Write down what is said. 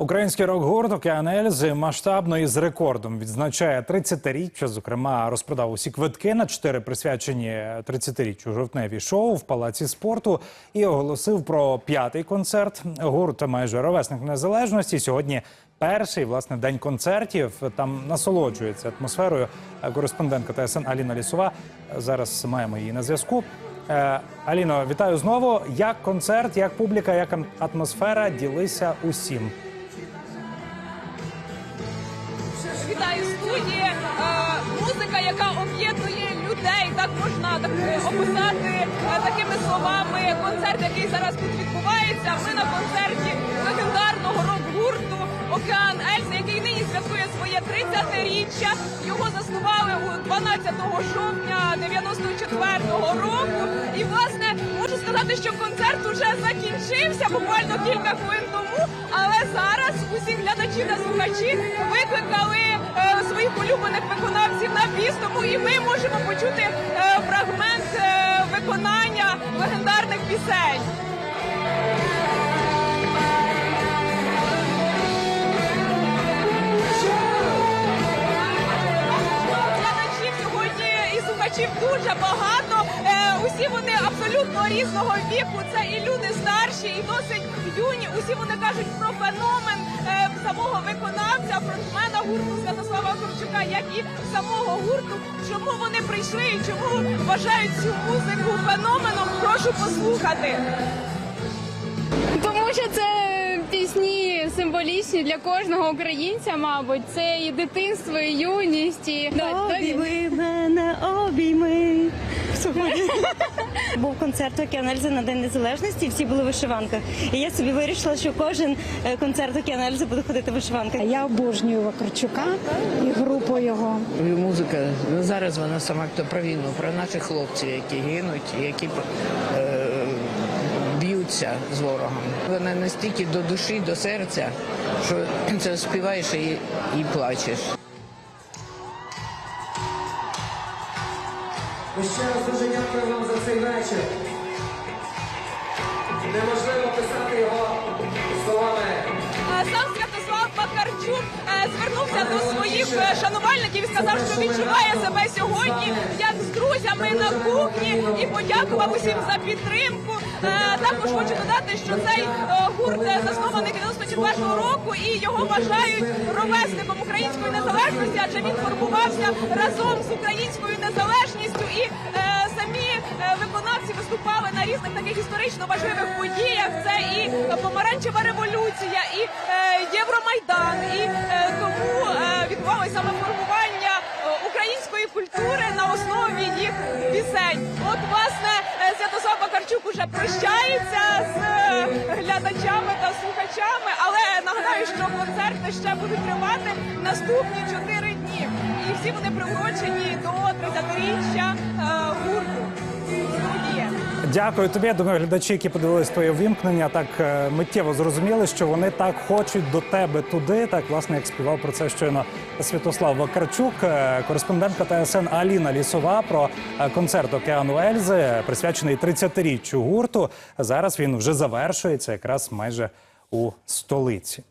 Український рок-гурт «Океан Ельзи» масштабно і з рекордом відзначає 30-річчя. Зокрема, розпродав усі квитки на чотири присвячені 30-річчю жовтневі шоу в палаці спорту і оголосив про п'ятий концерт. Гурт майже ровесник незалежності. Сьогодні перший власне день концертів. Там насолоджується атмосферою. Кореспондентка ТСН Аліна Лісова. Зараз маємо її на зв'язку. Е, Аліно, вітаю знову. Як концерт, як публіка, як атмосфера ділися усім. Студії. Е, музика, яка об'єднує людей, так можна так е, описати е, такими словами. Концерт, який зараз тут відбувається. Ми на концерті легендарного рок-гурту Океан Ельзи, який нині святкує своє 30-річчя. Його заснували у 12 жовтня 94-го року. І власне можу сказати, що концерт уже закінчився буквально кілька хвилин тому. Але зараз усі глядачі та слухачі викликали виконавців тому і ми можемо почути е, фрагмент е, виконання легендарних пісень. Глядачів сьогодні і слухачів дуже багато. Е, усі вони абсолютно різного віку. Це і люди старші, і досить юні. Усі вони кажуть про феномен самого виконавця, фронтмена гурту Святослава Ковчука, як і самого гурту. Чому вони прийшли і чому вважають цю музику феноменом? Прошу послухати. Тому що це пісні символічні для кожного українця, мабуть. Це і дитинство, і юність, і Обійми мене, обійми. Був концерт «Океан Ельзи» на День Незалежності, всі були в вишиванках. І я собі вирішила, що кожен е, концерт «Океан Ельзи» буде ходити в вишиванках. Я обожнюю Вакарчука і групу його. Музика ну, зараз вона сама то про війну, про наших хлопців, які гинуть, які е, б'ються з ворогом. Вона настільки до душі, до серця, що це співаєш і, і плачеш. Ми ще раз дуже дякую вам за цей вечір. Неможливо писати його шанувальників і сказав, що відчуває себе сьогодні як з друзями на кухні і подякував усім за підтримку. Е, Також хочу додати, що цей е, гурт е, заснований 94-го року і його вважають ровесником української незалежності, адже він формувався разом з українською незалежністю і е, самі е, виконавці виступали на різних таких історично важливих подіях. Це і е, помаранчева революція, і е, Євромайдан. І е, е, відбувалося саме формування е, української культури на основі їх пісень. От власне е, Святослав Бакарчук уже прощається з е, глядачами та слухачами, але нагадаю, що концерти ще будуть тривати наступні чотири дні, і всі вони приурочені до 30-річчя е, гурту. Студія. Дякую тобі. Я думаю, глядачі, які подивились твоє вимкнення, так е, миттєво зрозуміли, що вони так хочуть до тебе туди. Так, власне, як співав про це щойно Святослав Вакарчук, Е, кореспондентка ТСН Аліна Лісова про е, концерт Океану Ельзи, присвячений 30-річчю гурту. Зараз він вже завершується, якраз майже у столиці.